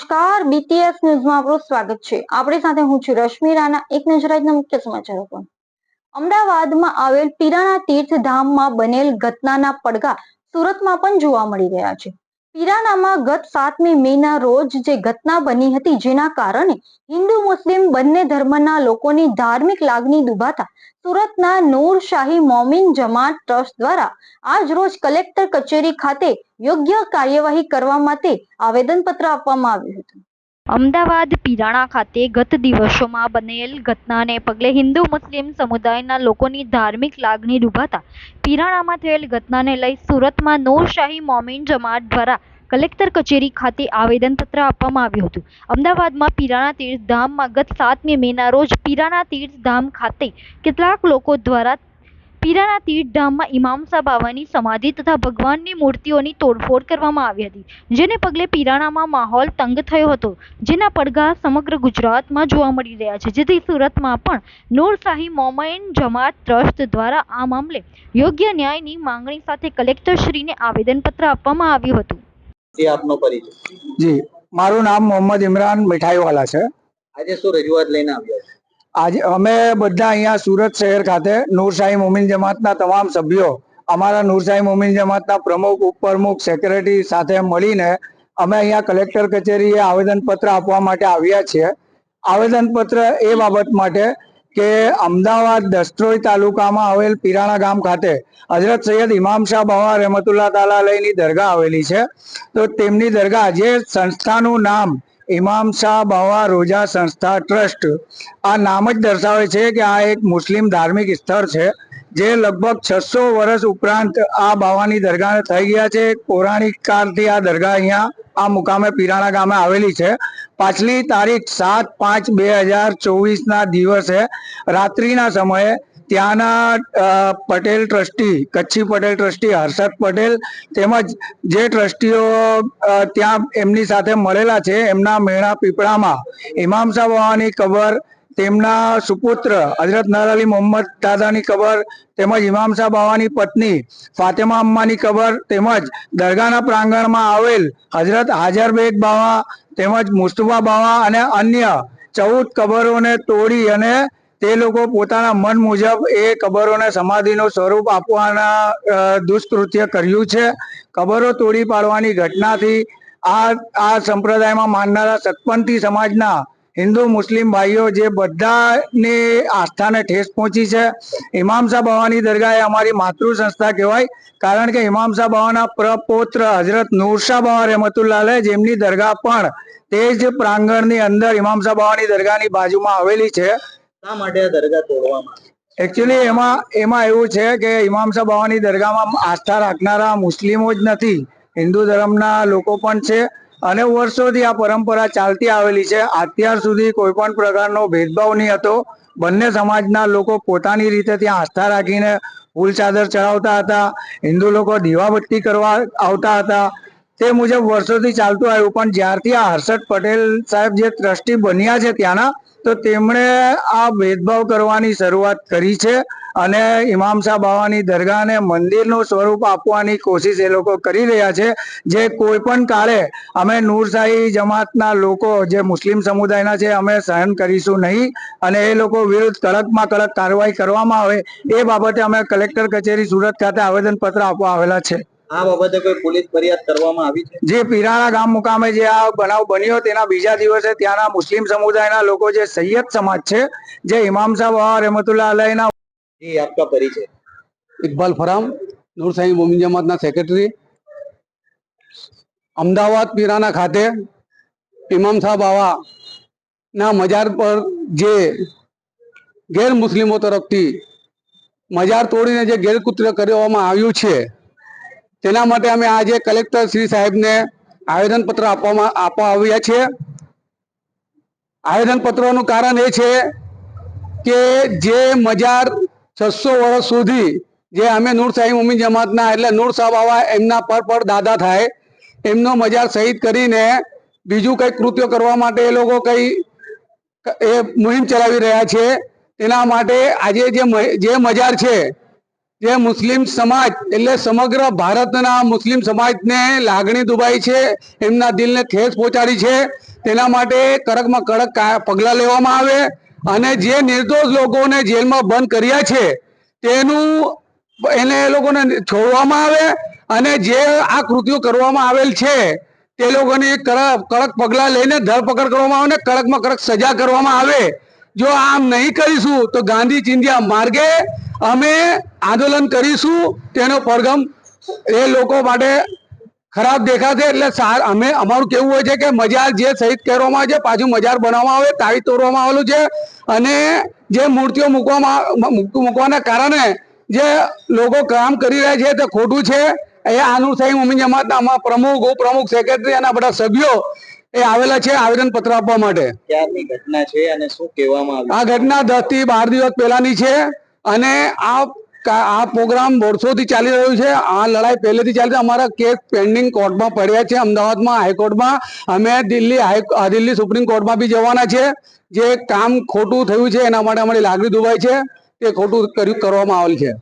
નમસ્કાર બીટીએસ ન્યૂઝમાં આપનું સ્વાગત છે. આપણી સાથે હું છું રશ્મિ રાણા, એક નજર આજના મુખ્ય સમાચારો પર. અમદાવાદમાં આવેલ પીરાણા તીર્થ ધામમાં બનેલ ઘટનાના પડઘા સુરતમાં પણ જોવા મળી રહ્યા છે. પીરાણામાં ગત સાતમી મેના રોજ જે ઘટના બની હતી જેના કારણે હિન્દુ મુસ્લિમ બંને ધર્મના લોકોની ધાર્મિક લાગણી દુભાતા સુરતના નૂરશાહી મોમિન જમાત ટ્રસ્ટ દ્વારા આજ રોજ કલેક્ટર કચેરી ખાતે યોગ્ય કાર્યવાહી કરવા માટે આવેદનપત્ર આપવામાં આવ્યું હતું. અમદાવાદ પીરાણા ખાતે ગત દિવસોમાં બનેલ ઘટનાને પગલે હિન્દુ મુસ્લિમ સમુદાયના લોકોની ધાર્મિક લાગણી ડૂબાતા પીરાણામાં થયેલ ઘટનાને લઈ સુરતમાં નૂર મોમીન મોમિન જમાત દ્વારા કલેક્ટર કચેરી ખાતે આવેદનપત્ર આપવામાં આવ્યું હતું. અમદાવાદમાં પીરાણા તીર્થધામમાં ગત સાતમી મેના રોજ પીરાણા તીર્થધામ ખાતે કેટલાક લોકો દ્વારા પીરાણા ઇમામ ઇમામસા બાવાની સમાધિ તથા ભગવાનની મૂર્તિઓની તોડફોડ કરવામાં આવી હતી જેને પગલે પીરાણામાં માહોલ તંગ થયો હતો જેના પડઘા સમગ્ર ગુજરાતમાં જોવા મળી રહ્યા છે જેથી સુરતમાં પણ નૂરશાહી મોમેન મોમૈન જમાત ટ્રસ્ટ દ્વારા આ મામલે યોગ્ય ન્યાયની માંગણી સાથે કલેક્ટરશ્રીને આવેદનપત્ર આપવામાં આવ્યું હતું. જે આપનો પરિચય. જી મારું નામ મોહમ્મદ ઇમરાન મીઠાઈવાલા છે. આજે શું રજૂઆત લઈને આવ્યા છે? આજે અમે બધા અહીંયા સુરત શહેર ખાતે નૂરશાહી મોમિન જમાતના તમામ સભ્યો, અમારા નૂરશાહી મોમિન જમાતના પ્રમુખ, ઉપપ્રમુખ સેક્રેટરી સાથે મળીને અમે અહીંયા કલેક્ટર કચેરીએ આવેદનપત્ર આપવા માટે આવ્યા છીએ. આવેદનપત્ર એ બાબત માટે કે અમદાવાદ દસ્ત્રોઈ તાલુકામાં આવેલ પીરાણા ગામ ખાતે હજરત સૈયદ ઇમામ શાહ બાવા રહેમતુલ્લાહ તાલા દરગાહ આવેલી છે. તો તેમની દરગાહ જે સંસ્થાનું નામ ઇમામ શાહ બાવા રોજા સંસ્થા ટ્રસ્ટ. આ નામ જ દર્શાવે છે કે આ એક મુસ્લિમ ધાર્મિક સ્થળ છે, જે લગભગ છસો વર્ષ ઉપરાંત આ બાવાની દરગાહ થઈ ગયા છે. પૌરાણિક કાળથી આ દરગાહ અહીંયા આ મુકામે પીરાણા ગામે આવેલી છે. પાછલી તારીખ સાત પાંચ બે હજાર ચોવીસના દિવસે રાત્રિના સમયે ત્યાંના પટેલ ટ્રસ્ટી, કચ્છી પટેલ ટ્રસ્ટી હર્ષદ પટેલ તેમજ જે ટ્રસ્ટીઓ ત્યાં એમની સાથે મળેલા છે, એમના મેણા પીપળામાં. ઇમામ સાહેબ બાવાની કબર, તેમના સુપુત્ર હજરત નર અલી મોહમ્મદ દાદાની કબર, તેમજ ઇમામ સાહેબ બાવાની પત્ની ફાતેમા અમ્માની કબર, તેમજ દરગાહના પ્રાંગણમાં આવેલ હજરત હાજર બેગ બાવા, તેમજ મુસ્તફા બાવા અને અન્ય ચૌદ કબરોને તોડી અને તે લોકો પોતાના મન મુજબ એ કબરોને સમાધિનું સ્વરૂપ આપવાના દુષ્કૃત્ય કર્યું છે. કબરો તોડી પાડવાની ઘટનાથી આ આ સંપ્રદાયમાં માનનારા સતપંથી સમાજના હિન્દુ મુસ્લિમ ભાઈઓ જે બધાને આસ્થાને ઠેસ પહોંચી છે. ઇમામ સાહેબ બાવાની દરગાહ એ અમારી માતૃ સંસ્થા કહેવાય. કારણ કે ઇમામ બાવાના પ્રપૌત્ર હજરત નૂરશાહ બાવા રહેમતુલ્લાહ જેમની દરગાહ પણ તે જ પ્રાંગણની અંદર ઇમામ બાવાની દરગાહની બાજુમાં આવેલી છે. શા માટે આ દરગાહ તોડવામાં એકચ્યુઅલી એમાં એમાં એવું છે કે ઇમામ સાહેબ બાવાની દરગાહમાં આસ્થા રાખનારા મુસ્લિમો જ નથી. હિન્દુ ધર્મના લોકો પણ છે અને વર્ષોથી આ પરંપરા ચાલતી આવેલી છે. અત્યાર સુધી કોઈ પણ પ્રકારનો ભેદભાવ નહીં હતો. બંને સમાજના લોકો પોતાની રીતે ત્યાં આસ્થા રાખીને ફૂલ ચાદર ચડાવતા હતા. હિન્દુ લોકો દીવાબત્તી કરવા આવતા હતા. તે મુજબ વર્ષોથી ચાલતું આવ્યું, પણ જ્યારથી આ હર્ષદ પટેલ સાહેબ જે ટ્રસ્ટી બન્યા છે ત્યાંના તો તેમણે આ ભેદભાવ કરવાની શરૂઆત કરી છે અને ઇમામ બાવાની દરગાહને મંદિરનું સ્વરૂપ આપવાની કોશિશ એ લોકો કરી રહ્યા છે. જે કોઈ પણ કાળે અમે નૂરશાહી જમાતના લોકો, જે મુસ્લિમ સમુદાયના છે, અમે સહન કરીશું નહીં અને એ લોકો વિરુદ્ધ કડકમાં કડક કાર્યવાહી કરવામાં આવે એ બાબતે અમે કલેક્ટર કચેરી સુરત ખાતે આવેદનપત્ર આપવા આવેલા છે. આ બાબતે કોઈ પોલીસ ફરિયાદ કરવામાં આવી છે? જે પીરાણા ગામ મુકામે જે આ બનાવ બન્યો તેના બીજા દિવસે ત્યાંના મુસ્લિમ સમુદાયના લોકો જે સૈયદ સમાજ છે જે ઇમામ સાહેબ બાવા રહેમતુલ્લાહ અલહીના જી આપકા પરિચય. ઇકબાલ ફરામ નૂર સાઈ મોમિન જમાતના સેક્રેટરી અમદાવાદ પીરાના ખાતે ઇમામ સાહેબ આવા ના મજાર પર જે ગેર મુસ્લિમો તરફથી મજાર તોડીને જે ગેરકૃત્ય કરવામાં આવ્યું છે તેના માટે અમે આજે કલેક્ટર શ્રી સાહેબને આવેદનપત્ર આપવામાં આપવા આવ્યા છીએ. આવેદનપત્રનું કારણ એ છે કે જે મજાર છસો વર્ષ સુધી જે અમે નૂર સાહિબ ઉમી જમાતના એટલે નૂર સાહેબ આવા એમના પર પર દાદા થાય, એમનો મજાર શહીદ કરીને બીજું કંઈ કૃત્યો કરવા માટે એ લોકો કંઈ એ મુહિમ ચલાવી રહ્યા છે. તેના માટે આજે જે જે મજાર છે જે મુસ્લિમ સમાજ, એટલે સમગ્ર ભારતના મુસ્લિમ સમાજને લાગણી દુભાઈ છે, એમના દિલને ઠેસ પહોંચાડી છે. તેના માટે કડકમાં કડક પગલાં લેવામાં આવે અને જે નિર્દોષ લોકોને જેલમાં બંધ કર્યા છે, તેનું એને એ લોકોને છોડવામાં આવે અને જે આ કૃત્યો કરવામાં આવેલ છે, તે લોકોની કડક પગલાં લઈને ધરપકડ કરવામાં આવે અને કડકમાં કડક સજા કરવામાં આવે. જો આમ નહીં કરીશું, તો ગાંધી ચિંધ્યા માર્ગે અમે આંદોલન કરીશું તેનો પડઘમ એ લોકો માટે ખરાબ દેખાશે. એટલે સાર અમે અમારું કેવું હોય છે કે મજાર જે શહીદ કરવામાં આવે છે પાછું મજાર બનાવવામાં આવે તાળી તોડવામાં આવેલું છે. અને જે મૂર્તિઓ મૂકવામાં મૂકવાના કારણે જે લોકો કામ કરી રહ્યા છે તે ખોટું છે. એ આનુર સાહેબ ઉમીન જમાતના અમારા પ્રમુખ ઉપપ્રમુખ સેક્રેટરી અને બધા સભ્યો એ આવેલા છે આવેદન પત્ર આપવા માટે. ક્યારની ઘટના છે અને શું કહેવામાં આ ઘટના દસથી બાર દિવસ પહેલાની છે. અને આ આ પ્રોગ્રામ વર્ષોથી ચાલી રહ્યો છે. આ લડાઈ પહેલેથી ચાલી અમારા કેસ પેન્ડિંગ કોર્ટમાં પડ્યા છે. અમદાવાદમાં હાઈકોર્ટમાં. અમે દિલ્હી હાઈ દિલ્હી સુપ્રીમ કોર્ટમાં બી જવાના છે. જે કામ ખોટું થયું છે, એના માટે અમારી લાગણી દુભાઈ છે. તે ખોટું કર્યું, કરવામાં આવેલ છે.